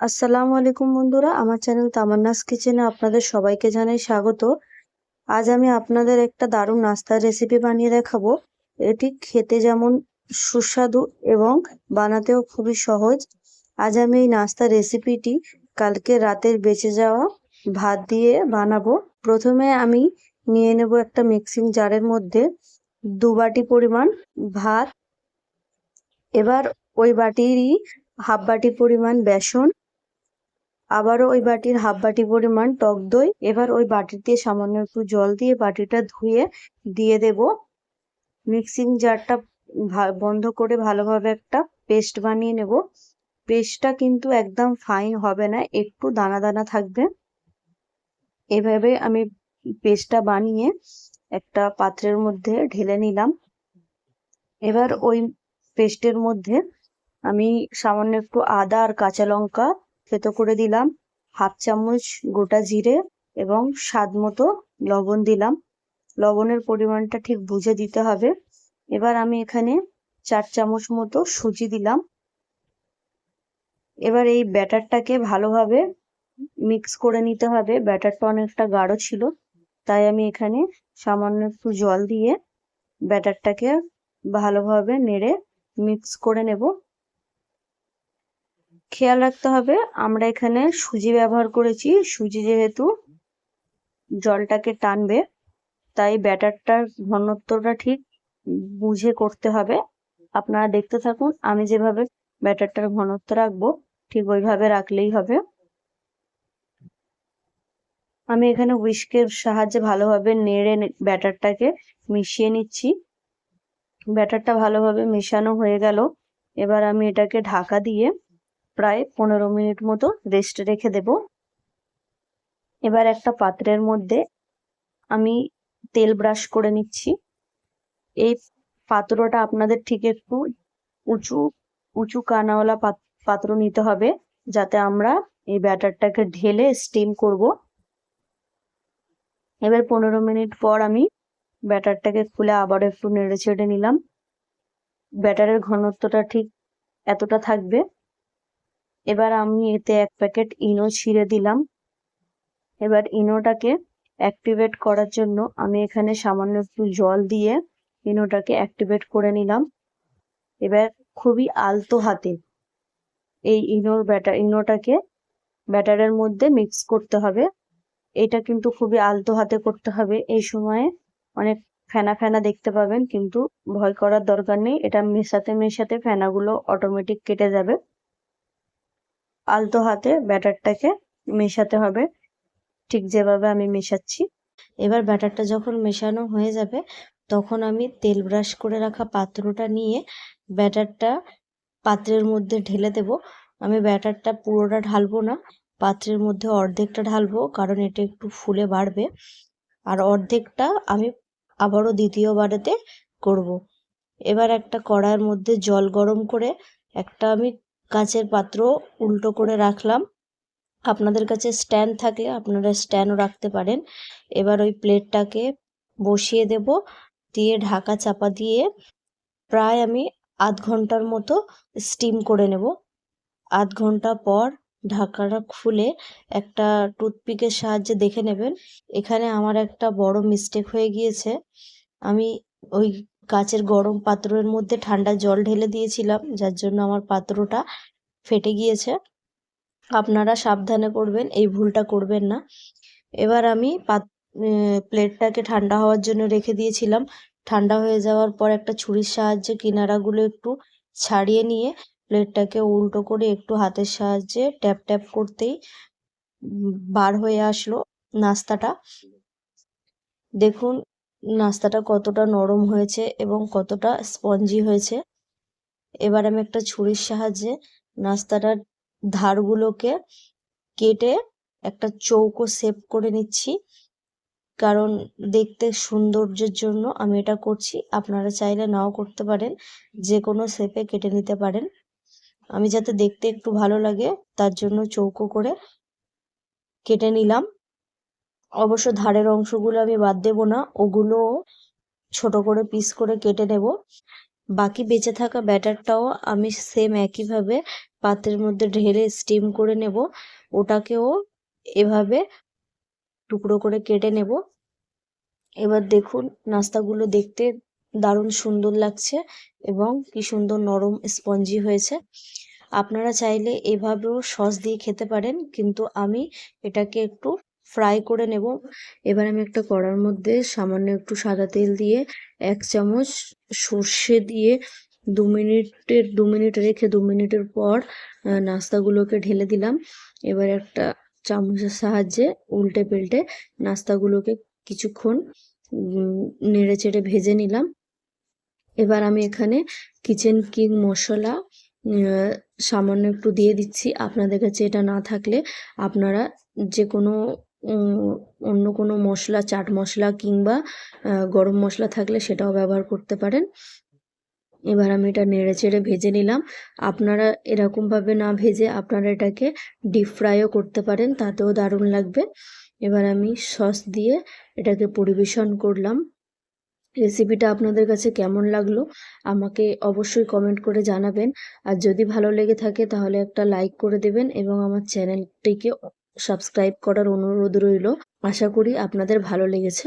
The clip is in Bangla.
আসসালামু আলাইকুম বন্ধুরা, আমার চ্যানেল তামান্নাস কিচেনে আপনাদের সবাইকে জানাই স্বাগত। আজ আমি আপনাদের একটা দারুণ নাস্তার রেসিপি বানিয়ে দেখাবো। এটি খেতে যেমন সুস্বাদু এবং বানাতেও খুবই সহজ। আজ আমি এই নাস্তার রেসিপিটি কালকে রাতের বেঁচে যাওয়া ভাত দিয়ে বানাবো। প্রথমে আমি নিয়ে নেব একটা মিক্সিং জারের মধ্যে দু বাটি পরিমাণ ভাত, এবার ওই বাটিরই হাফ বাটি পরিমাণ বেসন আবারও ওই বাটির হাফ বাটি পরিমাণ টক দই, এবার ওই বাটিতে সামান্য একটু জল দিয়ে বাটিটা ধুয়ে দিয়ে দেব। মিক্সিং জারটা বন্ধ করে ভালোভাবে একটা পেস্ট বানিয়ে নেব। পেস্টটা কিন্তু একদম ফাইন হবে না, একটু দানা দানা থাকবে। এভাবে আমি পেস্টটা বানিয়ে একটা পাত্রের মধ্যে ঢেলে নিলাম। এবার ওই পেস্টের মধ্যে আমি সামান্য একটু আদা আর কাঁচা লঙ্কা থেতো করে দিলাম, হাফ চামচ গোটা জিরে এবং স্বাদ মতো লবণ দিলাম। লবণের পরিমাণটা ঠিক বুঝে দিতে হবে। এবার আমি এখানে চার চামচ মতো সুজি দিলাম। এবার এই ব্যাটারটাকে ভালোভাবে মিক্স করে নিতে হবে। ব্যাটারটা অনেকটা গাঢ় ছিল, তাই আমি এখানে সামান্য একটু জল দিয়ে ব্যাটারটাকে ভালোভাবে নেড়ে মিক্স করে নেব। খেয়াল রাখতে হবে। আমরা এখানে সুজি ব্যবহার করেছি। সুজি যেহেতু জলটাকে টানবে, তাই ব্যাটারটার ঘনত্বটা ঠিক বুঝে করতে হবে। আপনারা দেখতে থাকুন, আমি যেভাবে ব্যাটারটার ঘনত্ব রাখব, ঠিক ওইভাবে রাখলেই হবে। আমি এখানে উইস্কের সাহায্যে ভালোভাবে নেড়ে ব্যাটারটাকে মিশিয়ে নিচ্ছি। ব্যাটারটা ভালোভাবে মেশানো হয়ে গেল। এবার আমি এটাকে ঢাকা দিয়ে প্রায় পনেরো মিনিট মতো রেস্ট রেখে দেব। এবার একটা পাত্রের মধ্যে আমি তেল ব্রাশ করে নিচ্ছি। এই পাত্রটা আপনাদের ঠিক একটু উঁচু উঁচু কানাওয়ালা পাত্র নিতে হবে যাতে আমরা এই ব্যাটারটাকে ঢেলে স্টিম করব। এবার পনেরো মিনিট পর আমি ব্যাটারটাকে খুলে আবার একটু নেড়ে ছেড়ে নিলাম। ব্যাটারের ঘনত্বটা ঠিক এতটা থাকবে। এবার আমি এতে এক প্যাকেট ইনো ছিঁড়ে দিলাম। এবার ইনোটাকে অ্যাক্টিভেট করার জন্য আমি এখানে সামান্য একটু জল দিয়ে ইনোটাকে অ্যাক্টিভেট করে নিলাম। এবার খুবই আলতো হাতে এই ইনোর ব্যাটার, ইনোটাকে ব্যাটারের মধ্যে মিক্স করতে হবে। এটা কিন্তু খুবই আলতো হাতে করতে হবে। এই সময়ে অনেক ফেনা ফেনা দেখতে পাবেন, কিন্তু ভয় করার দরকার নেই। এটা মেশাতে মেশাতে ফেনাগুলো অটোমেটিক কেটে যাবে। আলতো হাতে ব্যাটারটাকে মেশাতে হবে। ঠিক যেভাবে আমি মেশাচ্ছি। এবার ব্যাটারটা যখন মেশানো হয়ে যাবে, তখন আমি তেল ব্রাশ করে রাখা পাত্রটা নিয়ে ব্যাটারটা পাত্রের মধ্যে ঢেলে দেব। আমি ব্যাটারটা পুরোটা ঢালবো না, পাত্রের মধ্যে অর্ধেকটা ঢালবো, কারণ এটা একটু ফুলে বাড়বে। আর অর্ধেকটা আমি আবারও দ্বিতীয়বারেতে করব। এবার একটা কড়াইয়ের মধ্যে জল গরম করে একটা আমি কাঁচের পাত্র উল্টো করে রাখলাম। আপনাদের কাছে স্ট্যান্ড থাকলে আপনারা স্ট্যান্ডও রাখতে পারেন। এবার ওই প্লেটটাকে বসিয়ে দেব, দিয়ে ঢাকা চাপা দিয়ে প্রায় আমি আধ ঘণ্টার মতো স্টিম করে নেব। আধ ঘণ্টা পর ঢাকাটা খুলে একটা টুথপিকের সাহায্যে দেখে নেবেন। এখানে আমার একটা বড় মিস্টেক হয়ে গিয়েছে। আমি ওই কাচের গরম পাত্রের মধ্যে ঠান্ডা জল ঢেলে দিয়েছিলাম, যার জন্য আমার পাত্রটা ফেটে গিয়েছে। আপনারা সাবধানে করবেন, এই ভুলটা করবেন না। এবার আমি প্লেটটাকে ঠান্ডা হওয়ার জন্য রেখে দিয়েছিলাম। ঠান্ডা হয়ে যাওয়ার পর একটা ছুরির সাহায্যে কিনারাগুলো একটু ছাড়িয়ে নিয়ে প্লেটটাকে উল্টো করে একটু হাতের সাহায্যে ট্যাপ ট্যাপ করতেই বার হয়ে আসলো নাস্তাটা। দেখুন নাস্তাটা কতটা নরম হয়েছে এবং কতটা স্পঞ্জি হয়েছে। এবার আমি একটা ছুরির সাহায্যে নাস্তাটার ধারগুলোকে কেটে একটা চৌকো শেপ করে নিচ্ছি। কারণ দেখতে সৌন্দর্যের জন্য আমি এটা করছি। আপনারা চাইলে নাও করতে পারেন যে কোনো শেপে কেটে নিতে পারেন। আমি যাতে দেখতে একটু ভালো লাগে, তার জন্য চৌকো করে কেটে নিলাম। অবশ্য ধারের অংশগুলো আমি বাদ দেব না, ওগুলো ছোট করে পিস করে কেটে নেব। বাকি বেঁচে থাকা ব্যাটারটাও আমি সেম একইভাবে পাত্রের মধ্যে ঢেলে স্টিম করে নেব। ওটাকেও এভাবে টুকরো করে কেটে নেব। এবার দেখুন, নাস্তাগুলো দেখতে দারুণ সুন্দর লাগছে এবং কি সুন্দর নরম স্পঞ্জি হয়েছে। আপনারা চাইলে এভাবেও সস দিয়ে খেতে পারেন, কিন্তু আমি এটাকে একটু ফ্রাই করে নেব। এবার আমি একটা কড়ার মধ্যে সামান্য একটু সাদা তেল দিয়ে এক চামচ সর্ষে দিয়ে দু মিনিটের, দু মিনিট রেখে দু মিনিটের পর নাস্তাগুলোকে ঢেলে দিলাম। এবার একটা চামচের সাহায্যে উল্টে পাল্টে নাস্তাগুলোকে কিছুক্ষণ নেড়ে চেড়ে ভেজে নিলাম। এবার আমি এখানে কিচেন কিং মশলা সামান্য একটু দিয়ে দিচ্ছি। আপনাদের কাছে এটা না থাকলে আপনারা যে কোনো অন্য কোনো মশলা, চাট মশলা কিংবা গরম মশলা থাকলে সেটাও ব্যবহার করতে পারেন। এবার আমি এটা নেড়ে চেড়ে ভেজে নিলাম। আপনারা এরকমভাবে না ভেজে আপনারা এটাকে ডিপ ফ্রাইও করতে পারেন, তাতেও দারুণ লাগবে। এবার আমি সস দিয়ে এটাকে পরিবেশন করলাম। রেসিপিটা আপনাদের কাছে কেমন লাগল, আমাকে অবশ্যই কমেন্ট করে জানাবেন। আর যদি ভালো লেগে থাকে তাহলে একটা লাইক করে দেবেন এবং আমার চ্যানেলটিকে সাবস্ক্রাইব করার অনুরোধ রইল। আশা করি আপনাদের ভালো লেগেছে।